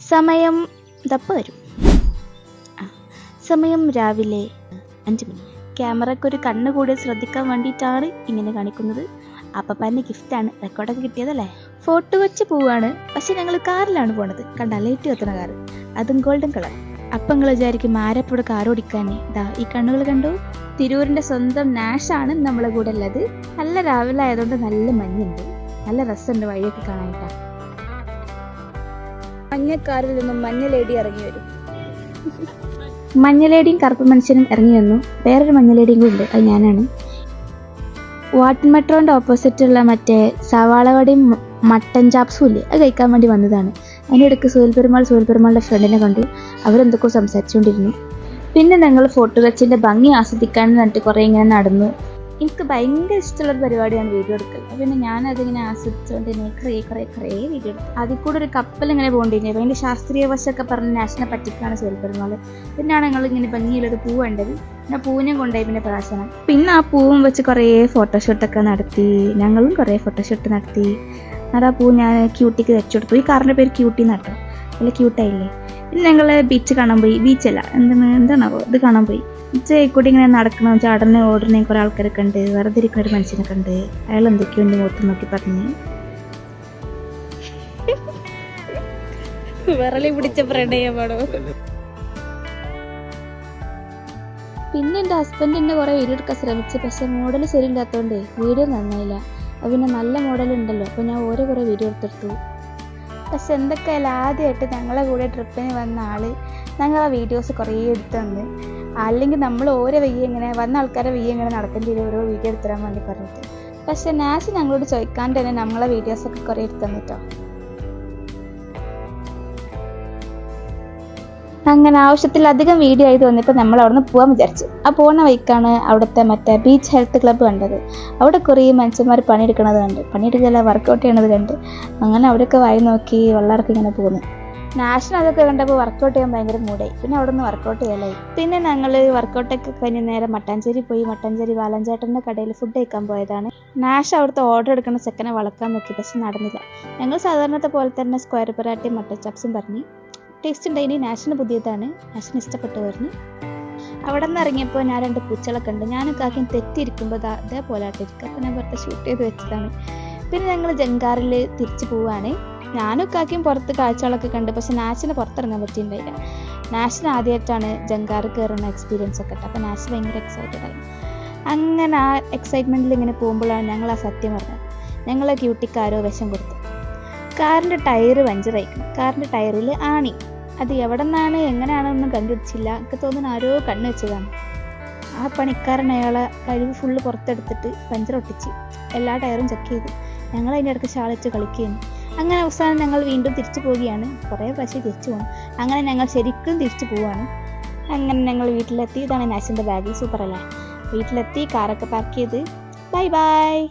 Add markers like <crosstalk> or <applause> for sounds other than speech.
സമയം തപ്പ് വരും. സമയം രാവിലെ അഞ്ച് മണി. ക്യാമറയ്ക്ക് ഒരു കണ്ണ് കൂടി ശ്രദ്ധിക്കാൻ വേണ്ടിയിട്ടാണ് ഇങ്ങനെ കാണിക്കുന്നത്. അപ്പപ്പാന്റെ ഗിഫ്റ്റാണ് റെക്കോർഡൊക്കെ കിട്ടിയതല്ലേ ഫോട്ടോ വെച്ച് പോവുകയാണ് പക്ഷെ ഞങ്ങൾ കാറിലാണ് പോണത്. കണ്ട ലൈറ്റ് കത്തുന്ന കാറ് അതും ഗോൾഡൻ കളർ അപ്പം നിങ്ങൾ വിചാരിക്കും ആരപ്പോഴും കാർ ഓടിക്കാനേ. ഇതാ ഈ കണ്ണുകൾ കണ്ടു? തിരൂരിന്റെ സ്വന്തം നാഷാണ് നമ്മളെ കൂടെ ഉള്ളത്. നല്ല രാവിലെ ആയതുകൊണ്ട് നല്ല മഞ്ഞുണ്ട്. നല്ല രസമുണ്ട് വഴിയൊക്കെ കാണാനായിട്ടാ മഞ്ഞക്കാരിൽ നിന്നും മഞ്ഞലേടി ഇറങ്ങി വരും. മഞ്ഞലേടിയും കറുപ്പ് മനുഷ്യനും ഇറങ്ങി വന്നു. വേറൊരു മഞ്ഞലേടിയും കൂടി ഉണ്ട്. അത് ഞാനാണ്. വാട്ടർ മെട്രോന്റെ ഓപ്പോസിറ്റുള്ള മറ്റേ സവാളവടയും മട്ടൻ ചാപ്സും ഇല്ലേ? അത് കഴിക്കാൻ വേണ്ടി വന്നതാണ്. അതിന്റെ ഇടയ്ക്ക് സുഹൽ പെരുമാൾ സുഹൽ പെരുമാളുടെ ഫ്രണ്ടിനെ കണ്ടു. അവരെന്തൊക്കെയോ സംസാരിച്ചുകൊണ്ടിരുന്നു. പിന്നെ ഞങ്ങൾ ഫോട്ടോ കച്ചിന്റെ ഭംഗി ആസ്വദിക്കാൻ എന്നിട്ട് കുറേ ഇങ്ങനെ നടന്നു. എനിക്ക് ഭയങ്കര ഇഷ്ടമുള്ള പരിപാടിയാണ് വീഡിയോ എടുക്കൽ. അപ്പോൾ പിന്നെ ഞാനതിങ്ങനെ ആസ്വദിച്ചുകൊണ്ട് തന്നെ കുറേ കുറേ കുറേ വീഡിയോ എടുത്തു. അതിൽ കൂടെ ഒരു കപ്പൽ ഇങ്ങനെ പോകേണ്ടിരുന്നു ഭയങ്കര ശാസ്ത്രീയ വശമൊക്കെ പറഞ്ഞ് നാഷണൽ പറ്റിക്കാണ് സുഹൽ പിന്നെയാണ് ഞങ്ങൾ ഇങ്ങനെ ഭംഗിയുള്ളൊരു പൂ കണ്ടത്. പിന്നെ പൂവിനെയും കൊണ്ടുപോയി പിന്നെ പ്രാശനം പിന്നെ ആ പൂവും വെച്ച് കുറേ ഫോട്ടോഷൂട്ടൊക്കെ നടത്തി. ഞങ്ങളും കുറേ ഫോട്ടോഷൂട്ട് നടത്തി. എന്നിട്ട് ആ പൂ ഞാൻ ക്യൂട്ടിക്ക് വെച്ചു കൊടുത്തു. ഈ കാറിന്റെ പേര് ക്യൂട്ടി നട്ടോ നല്ല ക്യൂട്ടായില്ലേ പിന്നെ ഞങ്ങൾ ബീച്ച് കാണാൻ പോയി. ബീച്ചല്ല എന്താണ് എന്താണാവോ? ഇത് കാണാൻ പോയി. ബീച്ച് കൂടി ഇങ്ങനെ നടക്കണം? ചാടനെ ഓടണേ കുറേ ആൾക്കാരൊക്കെ ഉണ്ട്. വെറുതെ ഇരിക്കുന്ന ഒരു മനുഷ്യനൊക്കെ ഉണ്ട് അയാൾ എന്തൊക്കെയോ എന്റെ മുഖത്ത് നോക്കി പറഞ്ഞ്. <laughs> വിറലി പിടിച്ച പ്രണയമാണോ? പിന്നെ എന്റെ ഹസ്ബൻഡ് എന്നെ കുറേ വീഡിയോ എടുക്കാൻ ശ്രമിച്ചു. പക്ഷേ മോഡൽ ശരിയില്ലാത്തതുകൊണ്ട് വീഡിയോ നന്നായില്ല. പിന്നെ നല്ല മോഡൽ ഉണ്ടല്ലോ. അപ്പോൾ ഞാൻ ഓരോ കുറേ വീഡിയോ എടുത്തെടുത്തു. പക്ഷെ എന്തൊക്കെയായാലും ആദ്യമായിട്ട് ഞങ്ങളെ കൂടെ ട്രിപ്പിന് വന്ന ആൾ ഞങ്ങൾ ആ വീഡിയോസ് കുറേ എടുത്തുണ്ട് അല്ലെങ്കിൽ നമ്മൾ ഓരോ വയ്യ ഇങ്ങനെ വന്ന ആൾക്കാരെ വയ്യ ഇങ്ങനെ നടക്കേണ്ടി വരും ഓരോ വീഡിയോ എടുത്തു തരാൻ വേണ്ടി പറഞ്ഞിട്ട്. പക്ഷെ നാശ് ഞങ്ങളോട് ചോദിക്കാണ്ട് തന്നെ നമ്മളെ വീഡിയോസൊക്കെ കുറേ എടുത്തു തന്നിട്ടോ. അങ്ങനെ ആവശ്യത്തിലധികം വീഡിയോ ആയി വന്നപ്പോൾ നമ്മൾ അവിടെ നിന്ന് പോകാൻ വിചാരിച്ചു. ആ പോണ വഴിക്കാണ് അവിടുത്തെ മറ്റേ ബീച്ച് ഹെൽത്ത് ക്ലബ്ബ് കണ്ടത്. അവിടെ കുറേ മനുഷ്യന്മാർ പണിയെടുക്കണത് കണ്ട്. പണിയെടുക്കല വർക്കൗട്ട് ചെയ്യണത് കണ്ട്. അങ്ങനെ അവിടെയൊക്കെ വായി നോക്കി വെള്ളമൊക്കെ ഇങ്ങനെ പോകുന്നു നാഷണൽ അതൊക്കെ കണ്ടപ്പോൾ വർക്കൗട്ട് ചെയ്യാൻ ഭയങ്കര മൂടായി പിന്നെ അവിടെ നിന്ന് വർക്കൗട്ട് ചെയ്യലായി. പിന്നെ ഞങ്ങൾ വർക്കൗട്ടൊക്കെ കഴിഞ്ഞ് നേരെ മട്ടാഞ്ചേരി പോയി. മട്ടാഞ്ചേരി ബാലഞ്ചേട്ടന്റെ കടയിൽ ഫുഡ് കഴിക്കാൻ പോയതാണ്. നാഷ് അവിടുത്തെ ഓർഡർ എടുക്കുന്ന ചെക്കനെ വളക്കാൻ നോക്കി. പക്ഷെ നടന്നില്ല. ഞങ്ങൾ സാധാരണത്തെ പോലെ തന്നെ സ്ക്വയർ പൊറാട്ടയും മട്ടൻ ചപ്സും പറഞ്ഞു. ടേസ്റ്റ് ഉണ്ടായിന് നാഷിന് പുതിയതാണ്. നാഷിന് ഇഷ്ടപ്പെട്ടു പറഞ്ഞു അവിടെ നിന്ന് ഇറങ്ങിയപ്പോൾ ഞാൻ രണ്ട് പൂച്ചകളൊക്കെ ഉണ്ട്. ഞാനൊക്കെ ആദ്യം തെറ്റിയിരിക്കുമ്പോൾ അതേപോലെ ആട്ടിരിക്കും അപ്പോൾ ഞാൻ വെറുതെ ഷൂട്ട് ചെയ്ത് വെച്ചതാണ്. പിന്നെ ഞങ്ങൾ ജങ്കാറിൽ തിരിച്ചു പോവാണ്. ഞാനും കാക്കിയും പുറത്ത് കാഴ്ചകളൊക്കെ കണ്ട് പക്ഷെ നാശിന് പുറത്തിറങ്ങാൻ പറ്റിയിട്ടുണ്ടായില്ല നാശിന് ആദ്യമായിട്ടാണ് ജങ്കാർ കയറുന്ന എക്സ്പീരിയൻസ് ഒക്കെ കേട്ടോ അപ്പോൾ നാശ് ഭയങ്കര എക്സൈറ്റഡ് ആയി. അങ്ങനെ ആ എക്സൈറ്റ്മെന്റിൽ ഇങ്ങനെ പോകുമ്പോഴാണ് ഞങ്ങൾ ആ സത്യം പറഞ്ഞത്. ഞങ്ങളെ ക്യൂട്ടിക്കാരോ വിഷം കൊടുത്തു കാറിന്റെ ടയർ പഞ്ചറായി കാറിന്റെ ടയറിൽ ആണി. അത് എവിടെ നിന്നാണ് എങ്ങനെയാണെന്നൊന്നും കണ്ടുപിടിച്ചില്ല. എനിക്ക് തോന്നുന്നു ആരോ കണ്ണു വെച്ചതാണ്. ആ പണിക്കാരൻ അയാളെ കഴിവ് ഫുള്ള് പുറത്തെടുത്തിട്ട് പഞ്ചർ ഒട്ടിച്ച് എല്ലാ ടയറും ചെക്ക് ചെയ്തു. ഞങ്ങൾ അതിന്റെ ഇടയ്ക്ക് ശാളിച്ച് കളിക്കുകയാണ്. അങ്ങനെ അവസാനം ഞങ്ങൾ വീണ്ടും തിരിച്ചു പോവുകയാണ്. കുറേ പ്രാവശ്യം തിരിച്ചു പോകണം അങ്ങനെ ഞങ്ങൾ ശരിക്കും തിരിച്ചു പോവുകയാണ്. അങ്ങനെ ഞങ്ങൾ വീട്ടിലെത്തി. ഇതാണ് നാശിന്റെ ബാഗ് സൂപ്പർ അല്ലേ? വീട്ടിലെത്തി കാറൊക്കെ പാർക്ക് ചെയ്ത്. Bye bye